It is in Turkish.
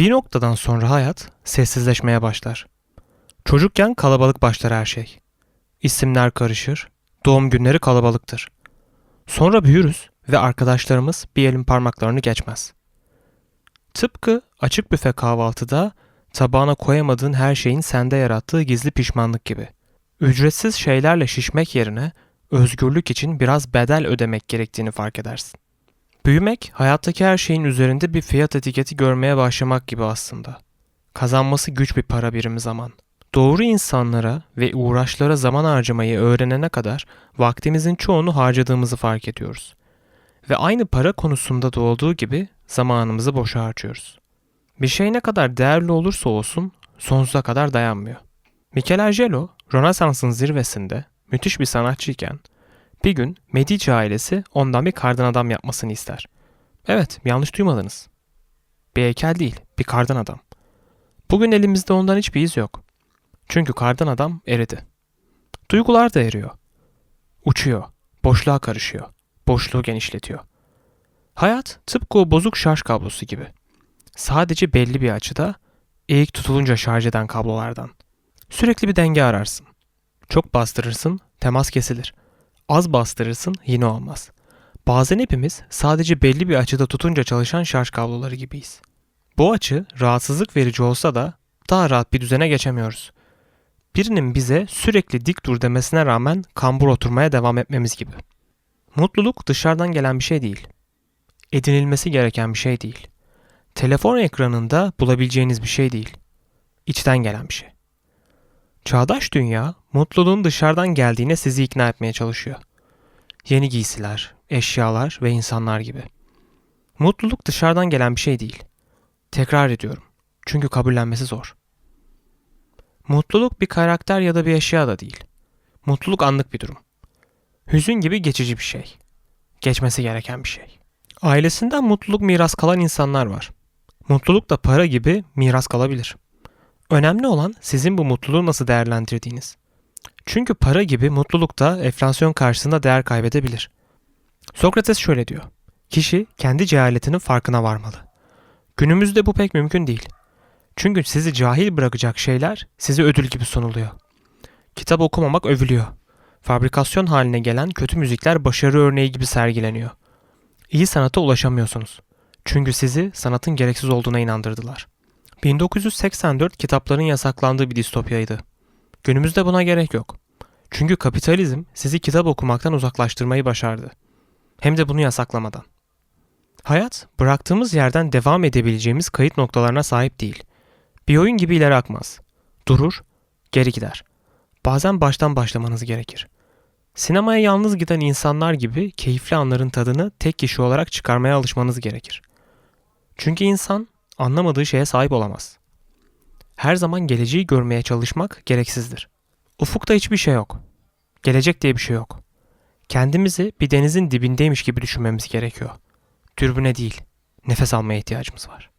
Bir noktadan sonra hayat sessizleşmeye başlar. Çocukken kalabalık başlar her şey. İsimler karışır, doğum günleri kalabalıktır. Sonra büyürüz ve arkadaşlarımız bir elin parmaklarını geçmez. Tıpkı açık büfe kahvaltıda tabağına koyamadığın her şeyin sende yarattığı gizli pişmanlık gibi. Ücretsiz şeylerle şişmek yerine özgürlük için biraz bedel ödemek gerektiğini fark edersin. Büyümek, hayattaki her şeyin üzerinde bir fiyat etiketi görmeye başlamak gibi aslında. Kazanması güç bir para birimi zaman. Doğru insanlara ve uğraşlara zaman harcamayı öğrenene kadar vaktimizin çoğunu harcadığımızı fark ediyoruz. Ve aynı para konusunda da olduğu gibi zamanımızı boşa harcıyoruz. Bir şey ne kadar değerli olursa olsun sonsuza kadar dayanmıyor. Michelangelo, Rönesans'ın zirvesinde müthiş bir sanatçıyken bir gün Medici ailesi ondan bir kardan adam yapmasını ister. Evet, yanlış duymadınız. Bir heykel değil, bir kardan adam. Bugün elimizde ondan hiçbir iz yok. Çünkü kardan adam eridi. Duygular da eriyor. Uçuyor, boşluğa karışıyor, boşluğu genişletiyor. Hayat tıpkı o bozuk şarj kablosu gibi. Sadece belli bir açıda, eğik tutulunca şarj eden kablolardan. Sürekli bir denge ararsın. Çok bastırırsın, temas kesilir. Az bastırırsın, yine olmaz. Bazen hepimiz sadece belli bir açıda tutunca çalışan şarj kabloları gibiyiz. Bu açı rahatsızlık verici olsa da daha rahat bir düzene geçemiyoruz. Birinin bize sürekli dik dur demesine rağmen kambur oturmaya devam etmemiz gibi. Mutluluk dışarıdan gelen bir şey değil. Edinilmesi gereken bir şey değil. Telefon ekranında bulabileceğiniz bir şey değil. İçten gelen bir şey. Çağdaş dünya mutluluğun dışarıdan geldiğine sizi ikna etmeye çalışıyor. Yeni giysiler, eşyalar ve insanlar gibi. Mutluluk dışarıdan gelen bir şey değil. Tekrar ediyorum. Çünkü kabullenmesi zor. Mutluluk bir karakter ya da bir eşya da değil. Mutluluk anlık bir durum. Hüzün gibi geçici bir şey. Geçmesi gereken bir şey. Ailesinden mutluluk miras kalan insanlar var. Mutluluk da para gibi miras kalabilir. Önemli olan sizin bu mutluluğu nasıl değerlendirdiğiniz. Çünkü para gibi mutluluk da enflasyon karşısında değer kaybedebilir. Sokrates şöyle diyor. Kişi kendi cehaletinin farkına varmalı. Günümüzde bu pek mümkün değil. Çünkü sizi cahil bırakacak şeyler size ödül gibi sunuluyor. Kitap okumamak övülüyor. Fabrikasyon haline gelen kötü müzikler başarı örneği gibi sergileniyor. İyi sanata ulaşamıyorsunuz. Çünkü sizi sanatın gereksiz olduğuna inandırdılar. 1984 kitapların yasaklandığı bir distopyaydı. Günümüzde buna gerek yok. Çünkü kapitalizm sizi kitap okumaktan uzaklaştırmayı başardı. Hem de bunu yasaklamadan. Hayat, bıraktığımız yerden devam edebileceğimiz kayıt noktalarına sahip değil. Bir oyun gibi ileri akmaz. Durur, geri gider. Bazen baştan başlamanız gerekir. Sinemaya yalnız giden insanlar gibi keyifli anların tadını tek kişi olarak çıkarmaya alışmanız gerekir. Çünkü insan anlamadığı şeye sahip olamaz. Her zaman geleceği görmeye çalışmak gereksizdir. Ufukta hiçbir şey yok. Gelecek diye bir şey yok. Kendimizi bir denizin dibindeymiş gibi düşünmemiz gerekiyor. Dürbüne değil, nefes almaya ihtiyacımız var.